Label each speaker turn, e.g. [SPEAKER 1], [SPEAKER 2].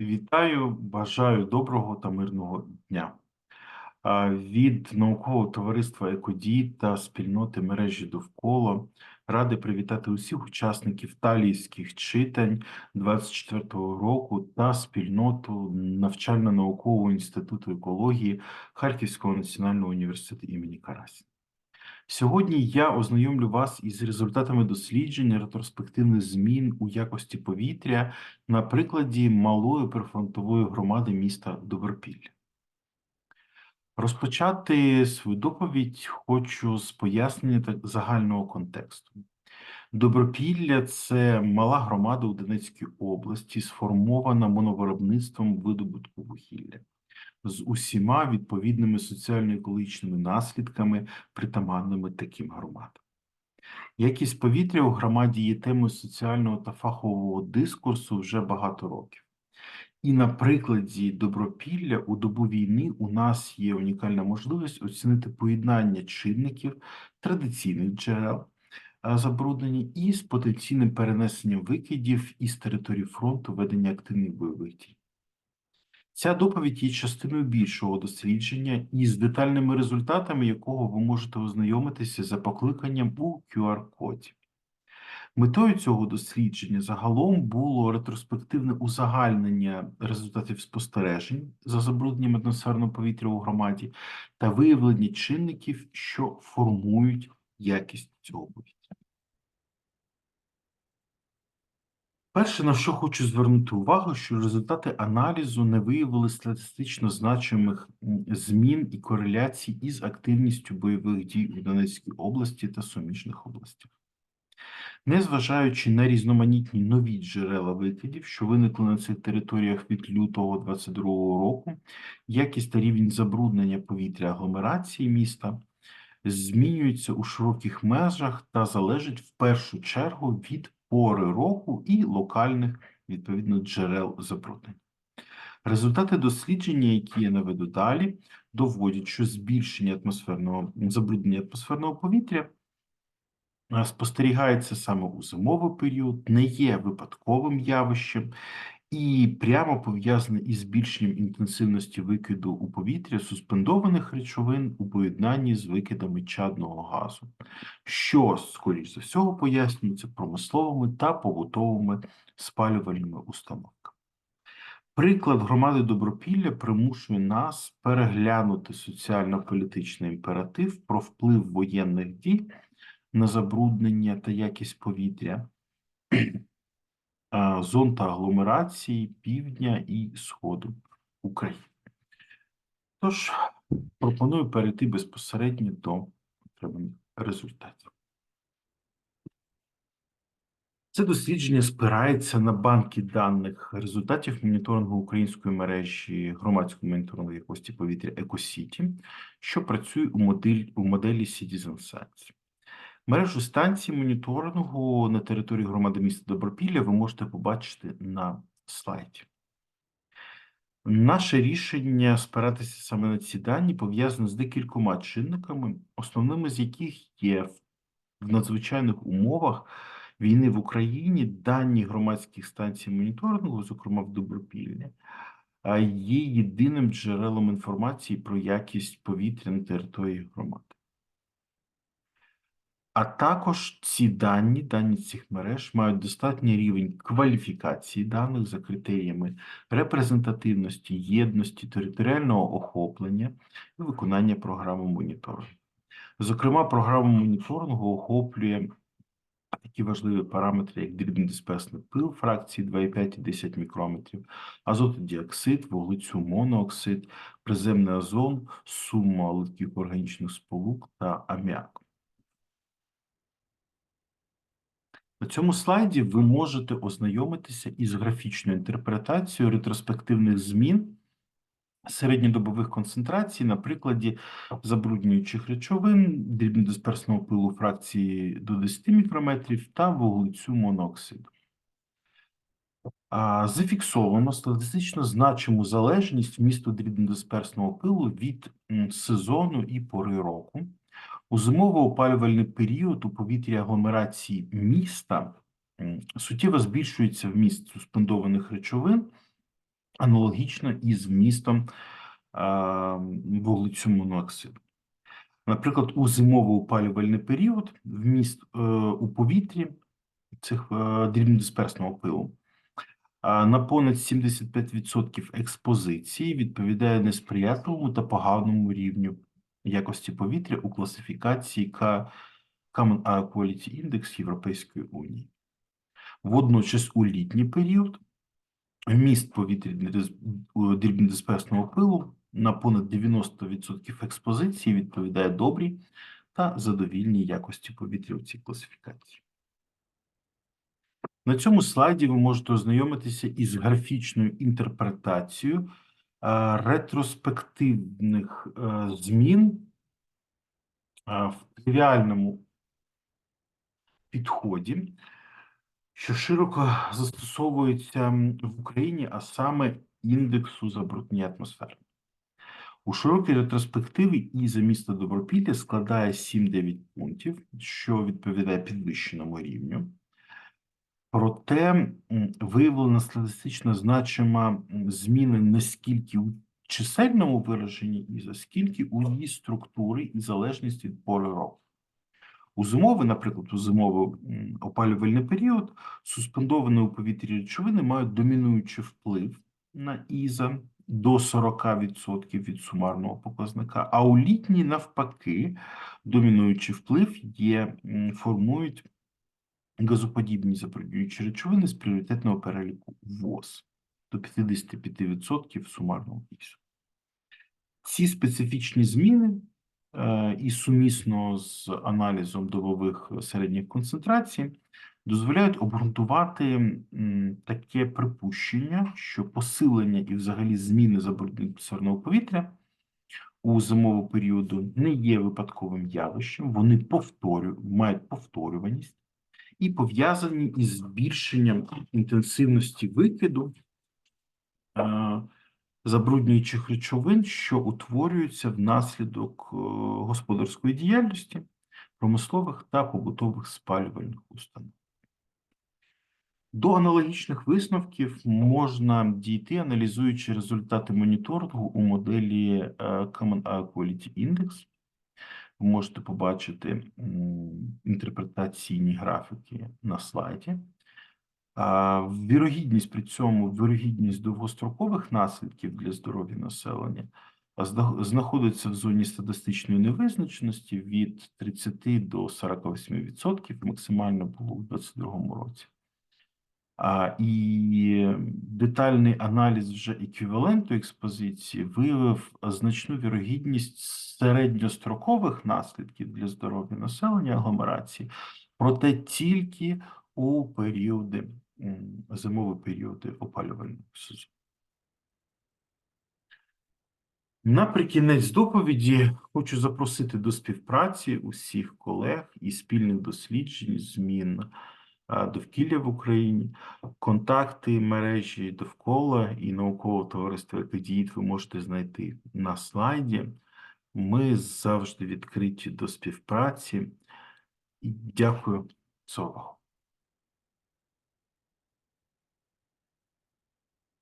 [SPEAKER 1] Вітаю, бажаю доброго та мирного дня. Від наукового товариства Екодій та спільноти мережі довкола ради привітати усіх учасників талійських читань 24-го року та спільноту навчально-наукового інституту екології Харківського національного університету імені Карасі. Сьогодні я ознайомлю вас із результатами досліджень ретроспективних змін у якості повітря на прикладі малої прифронтової громади міста Добропілля. Розпочати свою доповідь хочу з пояснення загального контексту. Добропілля це мала громада у Донецькій області, сформована моновиробництвом видобутку вугілля з усіма відповідними соціально-екологічними наслідками, притаманними таким громадам. Якість повітря у громаді є темою соціального та фахового дискурсу вже багато років. І на прикладі Добропілля у добу війни у нас є унікальна можливість оцінити поєднання чинників традиційних джерел а, забруднення із потенційним перенесенням викидів із території фронту ведення активних бойових дій. Ця доповідь є частиною більшого дослідження, із детальними результатами якого ви можете ознайомитися за покликанням у QR-коді. Метою цього дослідження загалом було ретроспективне узагальнення результатів спостережень за забрудненням атмосферного повітря у громаді та виявлення чинників, що формують якість цього повітря. Перше, на що хочу звернути увагу, що результати аналізу не виявили статистично значимих змін і кореляцій із активністю бойових дій у Донецькій області та суміжних областях. Незважаючи на різноманітні нові джерела викидів, що виникли на цих територіях від лютого 2022 року, якість та рівень забруднення повітря агломерації міста змінюється у широких межах та залежить в першу чергу від пори року і локальних відповідно джерел забруднення. Результати дослідження, які я наведу далі, доводять, що збільшення атмосферного забруднення атмосферного повітря е, спостерігається саме у зимовий період, не є випадковим явищем і прямо пов'язане із збільшенням інтенсивності викиду у повітря суспендованих речовин у поєднанні з викидами чадного газу, що, скоріш за всього, пояснюється промисловими та побутовими спалювальними установками. Приклад громади Добропілля примушує нас переглянути соціально-політичний імператив про вплив воєнних дій на забруднення та якість повітря, зон та агломерації півдня і сходу України. Тож пропоную перейти безпосередньо до отриманих результатів. Це дослідження спирається на банки даних результатів моніторингу української мережі громадського моніторингу якості повітря EcoCity, що працює у моделі, у моделі Citizen Science. Мережу станцій моніторингу на території громади міста Добропілля ви можете побачити на слайді. Наше рішення спиратися саме на ці дані пов'язане з декількома чинниками, основними з яких є в надзвичайних умовах війни в Україні дані громадських станцій моніторингу, зокрема в Добропіллі, є єдиним джерелом інформації про якість повітря на території громади. А також ці дані, дані цих мереж мають достатній рівень кваліфікації даних за критеріями репрезентативності, єдності, територіального охоплення і виконання програми моніторингу. Зокрема, програма моніторингу охоплює такі важливі параметри, як дрібнодисперсний пил фракції 2,5 і 10 мікрометрів, азотодіоксид, вуглецю монооксид, приземний озон, сума легких органічних сполук та аміак. На цьому слайді ви можете ознайомитися із графічною інтерпретацією ретроспективних змін середньодобових концентрацій на прикладі забруднюючих речовин, дрібнодисперсного пилу фракції до 10 мікрометрів та вуглецю монооксиду. А, Зафіксовано статистично значиму залежність вмісту дрібнодисперсного пилу від сезону і пори року. У зимово-опалювальний період у повітрі агломерації міста суттєво збільшується вміст суспендованих речовин аналогічно із вмістом вуглецю моноксиду. Наприклад, у зимовий опалювальний період вміст е, у повітрі цих е, дрібнодисперсного пилу на понад 75% експозиції відповідає несприятливому та поганому рівню якості повітря у класифікації К- Common Air Quality Index Європейської Унії. Водночас у літній період вміст повітря дрібнодисперсного пилу на понад 90% експозиції відповідає добрій та задовільній якості повітря у цій класифікації. На цьому слайді ви можете ознайомитися із графічною інтерпретацією ретроспективних е, змін е, в тривіальному підході, що широко застосовується в Україні, а саме індексу забруднення атмосфери. У широкій ретроспективі і за місто Добропілля складає 7-9 пунктів, що відповідає підвищеному рівню. Проте виявлена статистично значима зміна не у чисельному вираженні ІЗа, скільки у її структурі і залежності від пори року. У зимовий, наприклад, у зимовий опалювальний період суспендовані у повітрі речовини мають домінуючий вплив на ІЗа до 40% від сумарного показника, а у літній, навпаки, домінуючий вплив є, формують газоподібні забруднюючі речовини з пріоритетного переліку ВОЗ до 55% сумарного ІСу. Ці специфічні зміни е, і сумісно з аналізом добових середніх концентрацій дозволяють обґрунтувати таке припущення, що посилення і взагалі зміни забруднення атмосферного повітря у зимового періоду не є випадковим явищем, вони повторю, мають повторюваність і пов'язані із збільшенням інтенсивності викиду е, забруднюючих речовин, що утворюються внаслідок е, господарської діяльності, промислових та побутових спалювальних установ. До аналогічних висновків можна дійти, аналізуючи результати моніторингу у моделі е, Common Air Quality Index. Можете побачити інтерпретаційні графіки на слайді. Вірогідність при цьому, вірогідність довгострокових наслідків для здоров'я населення знаходиться в зоні статистичної невизначеності від 30 до 48%, максимально було у 2022 році. І детальний аналіз вже еквіваленту експозиції виявив значну вірогідність середньострокових наслідків для здоров'я населення агломерації, проте тільки у періоди зимові періоди опалювального сезону. Наприкінець доповіді хочу запросити до співпраці усіх колег і спільних досліджень змін довкілля в Україні. Контакти мережі довкола і наукового товариства «Екодіїт» ви можете знайти на слайді. Ми завжди відкриті до співпраці. Дякую увагу.